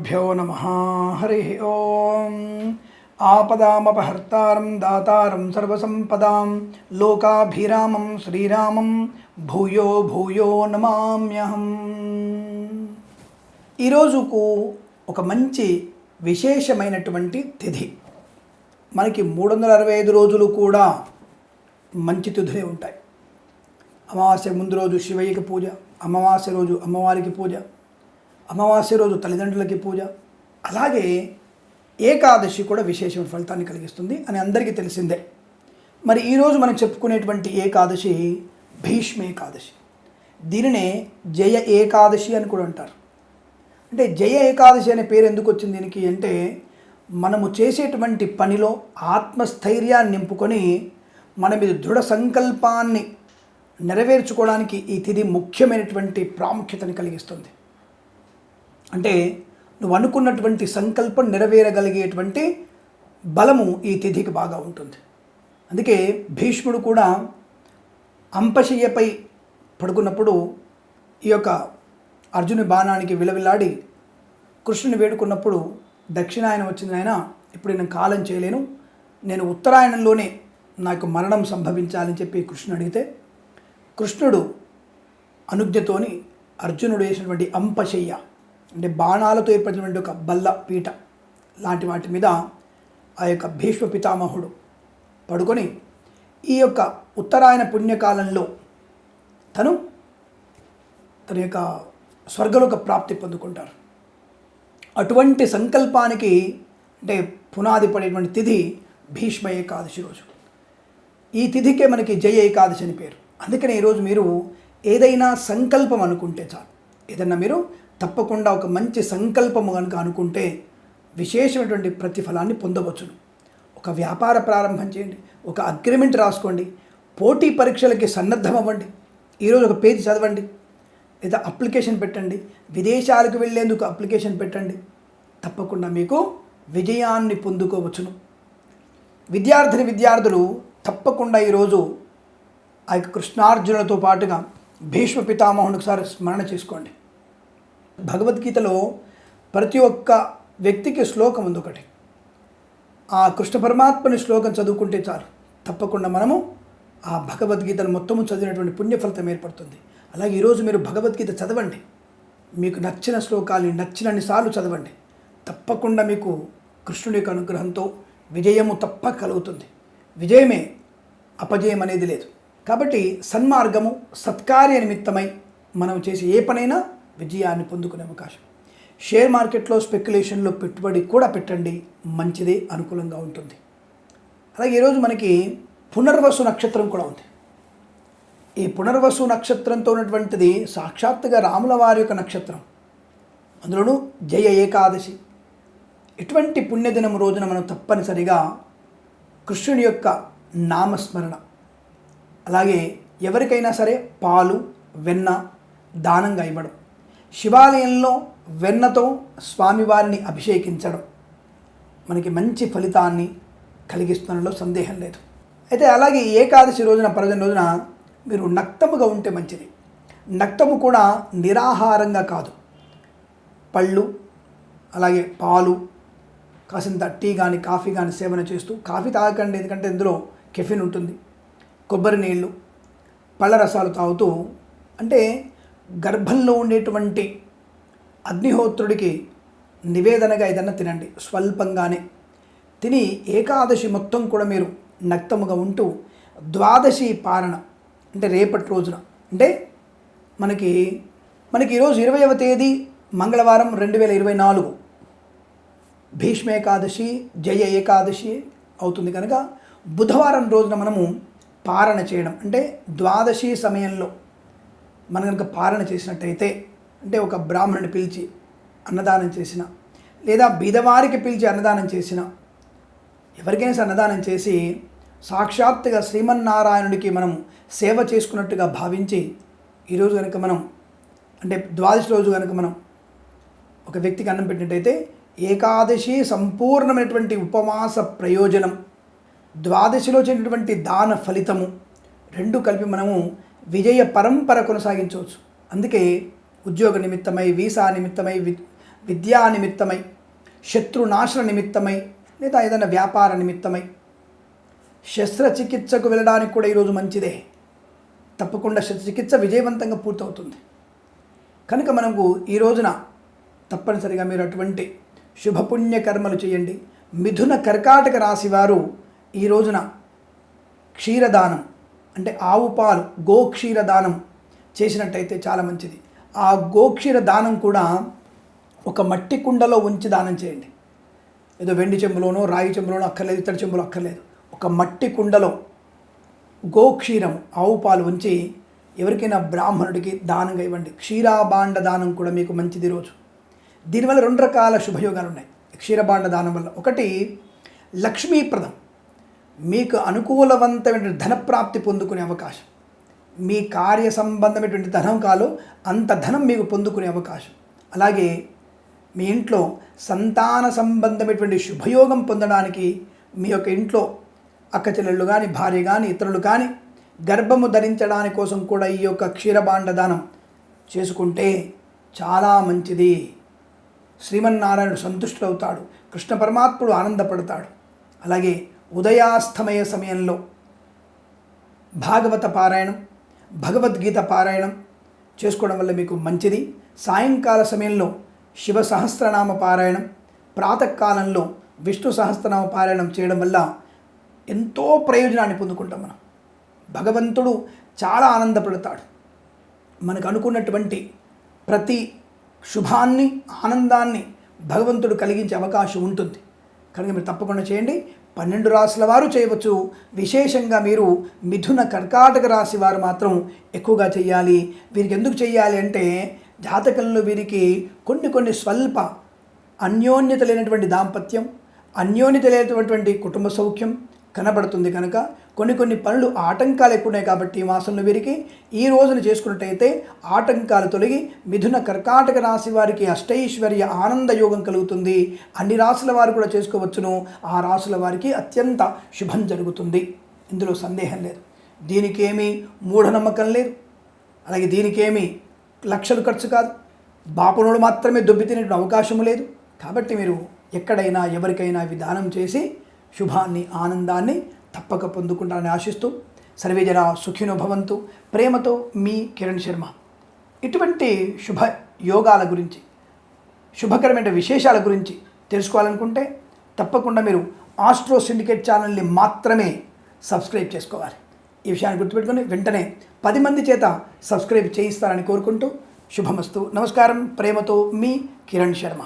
శ్రీగురుభ్యో నమ హరి ఓం. ఆపదామపహర్తారం దాతారం సర్వసంపదాం లోకాభిరామం శ్రీరామం భూయో భూయో నమామ్యహం. ఈరోజుకు ఒక మంచి విశేషమైనటువంటి తిథి. మనకి మూడు వందల అరవై ఐదు రోజులు కూడా మంచి తిథులే ఉంటాయి. అమావాస్య ముందు రోజు శివయ్యకి పూజ అమావాస్య రోజు అమ్మవారికి పూజ అమావాస్య రోజు తల్లిదండ్రులకి పూజ అలాగే ఏకాదశి కూడా విశేషమైన ఫలితాన్ని కలిగిస్తుంది అని అందరికీ తెలిసిందే. మరి ఈరోజు మనం చెప్పుకునేటువంటి ఏకాదశి భీష్మ ఏకాదశి. దీనినే జయ ఏకాదశి అని కూడా అంటారు. అంటే జయ ఏకాదశి అనే పేరు ఎందుకు వచ్చింది దీనికి అంటే మనము చేసేటువంటి పనిలో ఆత్మస్థైర్యాన్ని నింపుకొని మన మీద దృఢ సంకల్పాన్ని నెరవేర్చుకోవడానికి ఈ తిథి ముఖ్యమైనటువంటి ప్రాముఖ్యతను కలిగిస్తుంది. అంటే నువ్వు అనుకున్నటువంటి సంకల్పం నెరవేరగలిగేటువంటి బలము ఈ తిథికి బాగా ఉంటుంది. అందుకే భీష్ముడు కూడా అంపశయ్యపై పడుకున్నప్పుడు ఈ యొక్క అర్జుని బాణానికి విలవిలాడి కృష్ణుని వేడుకున్నప్పుడు దక్షిణాయనం వచ్చింది ఆయన ఇప్పుడు నేను కాలం చేయలేను. నేను ఉత్తరాయణంలోనే నాకు మరణం సంభవించాలని చెప్పి కృష్ణుడు అడిగితే కృష్ణుడు అనుజ్ఞతోని అర్జునుడు వేసినటువంటి అంపశయ్య అంటే బాణాలతో ఏర్పడినటువంటి ఒక బల్ల పీట లాంటి వాటి మీద ఆ యొక్క భీష్మ పితామహుడు పడుకొని ఈ యొక్క ఉత్తరాయణ పుణ్యకాలంలో తను తన యొక్క స్వర్గలోక ప్రాప్తి పొందుకుంటారు. అటువంటి సంకల్పానికి అంటే పునాది పడేటువంటి తిథి భీష్మ ఏకాదశి రోజు. ఈ తిథికే మనకి జయ ఏకాదశి అని పేరు. అందుకనే ఈరోజు మీరు ఏదైనా సంకల్పం అనుకుంటే చాలు. ఏదన్నా మీరు తప్పకుండా ఒక మంచి సంకల్పము కనుక అనుకుంటే విశేషమైనటువంటి ప్రతిఫలాన్ని పొందవచ్చును. ఒక వ్యాపార ప్రారంభం చేయండి ఒక అగ్రిమెంట్ రాసుకోండి పోటీ పరీక్షలకి సన్నద్ధం అవ్వండి ఈరోజు ఒక పేజీ చదవండి లేదా అప్లికేషన్ పెట్టండి విదేశాలకు వెళ్ళేందుకు అప్లికేషన్ పెట్టండి తప్పకుండా మీకు విజయాన్ని పొందుకోవచ్చును. విద్యార్థిని విద్యార్థులు తప్పకుండా ఈరోజు ఆ యొక్క కృష్ణార్జునులతో పాటుగా భీష్మ పితామహుని ఒకసారి స్మరణ చేసుకోండి. భగవద్గీతలో ప్రతి ఒక్క వ్యక్తికి శ్లోకం ఉంది ఒకటి ఆ కృష్ణ పరమాత్మని శ్లోకం చదువుకుంటే చాలు. తప్పకుండా మనము ఆ భగవద్గీతను మొత్తము చదివినటువంటి పుణ్యఫలితం ఏర్పడుతుంది. అలాగే ఈరోజు మీరు భగవద్గీత చదవండి. మీకు నచ్చిన శ్లోకాలు నచ్చినన్ని సార్లు చదవండి. తప్పకుండా మీకు కృష్ణుడి యొక్క అనుగ్రహంతో విజయము తప్ప కలుగుతుంది. విజయమే అపజయం అనేది లేదు. కాబట్టి సన్మార్గము సత్కార్య నిమిత్తమై మనం చేసే ఏ పనైనా విజయాన్ని పొందుకునే అవకాశం. షేర్ మార్కెట్లో స్పెక్యులేషన్లో పెట్టుబడి కూడా పెట్టండి మంచిదే అనుకూలంగా ఉంటుంది. అలాగే ఈరోజు మనకి పునర్వసు నక్షత్రం కూడా ఉంది. ఈ పునర్వసు నక్షత్రంతో ఉన్నటువంటిది సాక్షాత్తుగా రాముల వారి యొక్క నక్షత్రం. అందులోనూ జయ ఏకాదశి. ఇటువంటి పుణ్యదినం రోజున మనం తప్పనిసరిగా కృష్ణుని యొక్క నామస్మరణ. అలాగే ఎవరికైనా సరే పాలు వెన్న దానంగా ఇవ్వడం. శివాలయంలో వెన్నతో స్వామివారిని అభిషేకించడం మనకి మంచి ఫలితాన్ని కలిగిస్తున్నలో సందేహం లేదు. అయితే అలాగే ఏకాదశి రోజున పర్వదిన రోజున మీరు నక్తముగా ఉంటే మంచిది. నక్తము కూడా నిరాహారంగా కాదు. పళ్ళు అలాగే పాలు కాసింత టీ కానీ కాఫీ కానీ సేవన చేస్తూ కాఫీ తాగకండి. ఎందుకంటే ఇందులో కెఫిన్ ఉంటుంది. కొబ్బరి నీళ్ళు పళ్ళ రసాలు తాగుతూ అంటే గర్భంలో ఉండేటువంటి అగ్నిహోత్రుడికి నివేదనగా ఏదన్నా తినండి. స్వల్పంగానే. తిని ఏకాదశి మొత్తం కూడా మీరు నక్తముగా ఉంటూ ద్వాదశి పారణ అంటే రేపటి రోజున. అంటే మనకి మనకి ఈరోజు ఇరవైవ తేదీ మంగళవారం రెండు వేల ఇరవై నాలుగు. భీష్మ ఏకాదశి జయ ఏకాదశి అవుతుంది కనుక బుధవారం రోజున మనము పారణ చేయడం. అంటే ద్వాదశి సమయంలో మనం కనుక పాలన చేసినట్టయితే అంటే ఒక బ్రాహ్మణుని పిలిచి అన్నదానం చేసిన లేదా బీదవారికి పిలిచి అన్నదానం చేసిన ఎవరికైనా అన్నదానం చేసి సాక్షాత్తుగా శ్రీమన్నారాయణుడికి మనం సేవ చేసుకున్నట్టుగా భావించి ఈరోజు కనుక మనం అంటే ద్వాదశి రోజు కనుక మనం ఒక వ్యక్తికి అన్నం పెట్టినట్టయితే ఏకాదశి సంపూర్ణమైనటువంటి ఉపవాస ప్రయోజనం ద్వాదశిలో చేసినటువంటి దాన ఫలితము రెండు కలిపి మనము విజయ పరంపర కొనసాగించవచ్చు. అందుకే ఉద్యోగ నిమిత్తమై వీసా నిమిత్తమై వి విద్యా నిమిత్తమై శత్రునాశన నిమిత్తమై లేదా ఏదైనా వ్యాపార నిమిత్తమై శస్త్రచికిత్సకు వెళ్ళడానికి కూడా ఈరోజు మంచిదే. తప్పకుండా శస్త్రచికిత్స విజయవంతంగా పూర్తవుతుంది. కనుక మనకు ఈ రోజున తప్పనిసరిగా మీరు అటువంటి శుభపుణ్య కర్మలు చేయండి. మిథున కర్కాటక రాశి వారు ఈ రోజున క్షీరదానం అంటే ఆవు పాలు గోక్షీర దానం చేసినట్టయితే చాలా మంచిది. ఆ గోక్షీర దానం కూడా ఒక మట్టి కుండలో ఉంచి దానం చేయండి. ఏదో వెండి చెంబులోనో రాగి చెంబులోనో అక్కర్లేదు ఇతర చెంబులో అక్కర్లేదు. ఒక మట్టి కుండలో గోక్షీరం ఆవు పాలు ఉంచి ఎవరికైనా బ్రాహ్మణుడికి దానంగా ఇవ్వండి. క్షీరాభాండ దానం కూడా మీకు మంచిది రోజు దీనివల్ల రెండు రకాల శుభయోగాలు ఉన్నాయి. క్షీరబాండ దానం వల్ల ఒకటి లక్ష్మీప్రదం. మీకు అనుకూలవంతమైన ధనప్రాప్తి పొందుకునే అవకాశం. మీ కార్య సంబంధమైనటువంటి ధనం కాలో అంత ధనం మీకు పొందుకునే అవకాశం. అలాగే మీ ఇంట్లో సంతాన సంబంధమైనటువంటి శుభయోగం పొందడానికి మీ యొక్క ఇంట్లో అక్క చెల్లెళ్ళు కానీ భార్య కానీ ఇతరులు కానీ గర్భము ధరించడానికి కోసం కూడా ఈ యొక్క క్షీరభాండ దానం చేసుకుంటే చాలా మంచిది. శ్రీమన్నారాయణుడు సంతుష్టుడవుతాడు. కృష్ణ పరమాత్ముడు ఆనందపడతాడు. అలాగే ఉదయాస్తమయ సమయంలో భాగవత పారాయణం భగవద్గీత పారాయణం చేసుకోవడం వల్ల మీకు మంచిది. సాయంకాల సమయంలో శివ సహస్రనామ పారాయణం ప్రాతకాలంలో విష్ణు సహస్రనామ పారాయణం చేయడం వల్ల ఎంతో ప్రయోజనాన్ని పొందుకుంటాం మనం. భగవంతుడు చాలా ఆనందపడతాడు. మనకు అనుకున్నటువంటి ప్రతి శుభాన్ని ఆనందాన్ని భగవంతుడు కలిగించే అవకాశం ఉంటుంది. కనుక మీరు తప్పకుండా చేయండి. పన్నెండు రాశుల వారు చేయవచ్చు. విశేషంగా మీరు మిథున కర్కాటక రాశి వారు మాత్రం ఎక్కువగా చేయాలి వీరికి ఎందుకు చేయాలి అంటే జాతకంలో వీరికి కొన్ని కొన్ని స్వల్ప అన్యోన్యత లేనటువంటి దాంపత్యం అన్యోన్యత లేనటువంటి కుటుంబ సౌఖ్యం కనబడుతుంది కనుక కొన్ని కొన్ని పనులు ఆటంకాలు ఎక్కువ ఉన్నాయి కాబట్టి ఈ మాసంలో వీరికి ఈ రోజున చేసుకున్నట్టయితే ఆటంకాలు తొలగి మిథున కర్కాటక రాశి వారికి అష్టైశ్వర్య ఆనంద యోగం కలుగుతుంది. అన్ని రాశుల వారు కూడా చేసుకోవచ్చును. ఆ రాశుల వారికి అత్యంత శుభం జరుగుతుంది. ఇందులో సందేహం లేదు. దీనికేమీ మూఢనమ్మకం లేదు. అలాగే దీనికేమీ లక్షలు ఖర్చు కాదు. బాపునోడు మాత్రమే దొబ్బి తినేటువంటి అవకాశము లేదు. కాబట్టి మీరు ఎక్కడైనా ఎవరికైనా విధానం చేసి శుభాన్ని ఆనందాన్ని తప్పక పొందుకుంటారని ఆశిస్తూ సర్వేజన సుఖినో భవంతు. ప్రేమతో మీ కిరణ్ శర్మ. ఇటువంటి శుభ యోగాల గురించి శుభకరమైన విశేషాల గురించి తెలుసుకోవాలనుకుంటే తప్పకుండా మీరు ఆస్ట్రో సిండికేట్ ఛానల్ని మాత్రమే సబ్స్క్రైబ్ చేసుకోవాలి. ఈ విషయాన్ని గుర్తుపెట్టుకుని వెంటనే పది మంది చేత సబ్స్క్రైబ్ చేయిస్తారని కోరుకుంటూ శుభమస్తు. నమస్కారం. ప్రేమతో మీ కిరణ్ శర్మ.